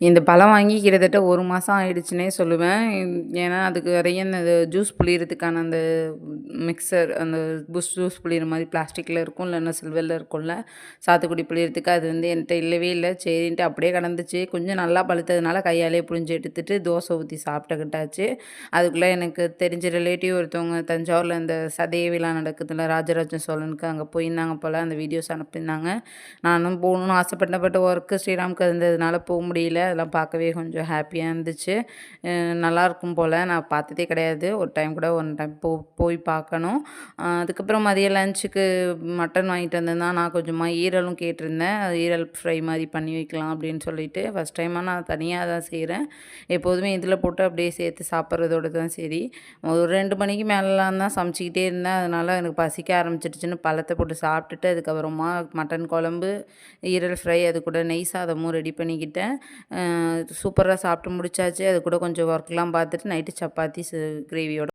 இந்த பழம் வாங்கி கிட்டத்தட்ட ஒரு மாதம் ஆயிடுச்சுன்னே சொல்லுவேன். ஏன்னா அதுக்கு நிறைய இந்த ஜூஸ் புளியறதுக்கான அந்த மிக்சர் அந்த புஷ் ஜூஸ் புழியிற மாதிரி பிளாஸ்டிக்கில் இருக்கும். இல்லைன்னா சில்வரில் இருக்கும்ல. சாத்துக்குடி புளியறதுக்கு அது வந்து என்கிட்ட இல்லவே இல்லை. சரின்ட்டு அப்படியே கடந்துச்சு. கொஞ்சம் நல்லா பழுத்ததுனால கையாலே புழிஞ்சு எடுத்துட்டு தோசை ஊற்றி சாப்பிட்டுக்கிட்டாச்சு. அதுக்குள்ளே எனக்கு தெரிஞ்ச ரிலேட்டிவ் ஒருத்தவங்க தஞ்சாவூரில் இந்த சதய விழா நடக்குதுல ராஜராஜ சோழனுக்கு அங்கே போயிருந்தாங்க போல் அந்த வீடியோஸ் அனுப்பியிருந்தாங்க. நானும் போகணுன்னு ஆசைப்பட்டப்பட்ட ஒர்க்கு ஸ்ரீராமுக்கு இருந்ததுனால போக முடியல. அதெல்லாம் பார்க்கவே கொஞ்சம் ஹாப்பியாக இருந்துச்சு. நல்லாயிருக்கும் போல். நான் பார்த்ததே கிடையாது. ஒரு டைம் கூட ஒன் டைம் போ போய் பார்க்கணும். அதுக்கப்புறம் மதியம் லஞ்சுக்கு மட்டன் வாங்கிட்டு வந்திருந்தான் நான் கொஞ்சமாக ஈரலும் கேட்டிருந்தேன். அது ஈரல் ஃப்ரை மாதிரி பண்ணி வைக்கலாம் அப்படின்னு சொல்லிட்டு. ஃபஸ்ட் டைமாக நான் தனியாக தான் செய்கிறேன் எப்போதுமே இதில் போட்டு அப்படியே சேர்த்து சாப்பிட்றதோட தான் சரி. ஒரு ரெண்டு மணிக்கு மேலெலாம் தான் சமைச்சிக்கிட்டே இருந்தேன். அதனால் எனக்கு பசிக்க ஆரம்பிச்சிடுச்சுன்னு பழத்தை போட்டு சாப்பிட்டுட்டு அதுக்கப்புறமா மட்டன் குழம்பு ஈரல் ஃப்ரை அது கூட நெய் சாதமும் ரெடி பண்ணிக்கிட்டேன். சூப்பராக சாப்பிட்டு முடிச்சாச்சு. அது கூட கொஞ்சம் ஒர்க்லாம் பார்த்துட்டு நைட்டு சப்பாத்தி கிரேவியோட